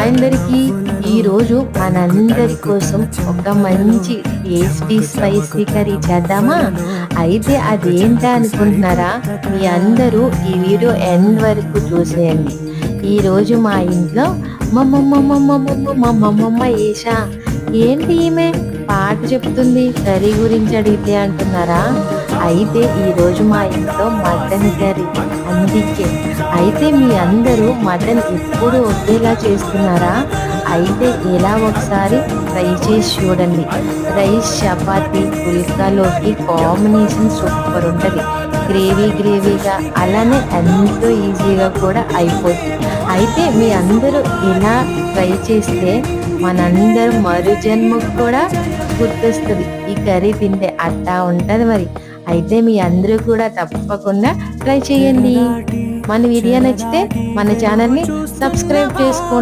అందరికీ ఈరోజు మనందరి కోసం ఒక మంచి టేస్టీ స్పైసీ కర్రీ చేద్దామా? అయితే అదేంటా అనుకుంటున్నారా? మీ అందరూ ఈ వీడియో ఎండ్ వరకు చూసేయండి. ఈరోజు మా ఇంట్లో మమ్మమ్మ ఏషా. ఏంటి ఈమె? పాట చెప్తుంది కర్రీ గురించి అడిగితే అంటున్నారా? అయితే ఈరోజు మా ఇంట్లో మటన్ కర్రీ అందుకే అయితే మీ అందరూ మటన్ ఎప్పుడు ఒకేలా చేస్తున్నారా? అయితే ఎలా ఒకసారి ట్రై చేసి చూడండి. రైస్ చపాతి పుల్కాలోకి కాంబినేషన్ సూపర్ ఉంటుంది. గ్రేవీ గ్రేవీగా అలానే ఎంతో ఈజీగా కూడా అయిపోతుంది అయితే మీ అందరూ ఇలా ట్రై చేస్తే మనందరూ మరు జన్మకు కూడా గుర్తొస్తుంది. ఈ కర్రీ తింటే అట్టా ఉంటుంది మరి. అయితే మీ అందరూ కూడా తప్పకుండా ట్రై చేయండి. మన వీడియో నచ్చితే మన ఛానల్ని సబ్స్క్రైబ్ చేసుకోండి.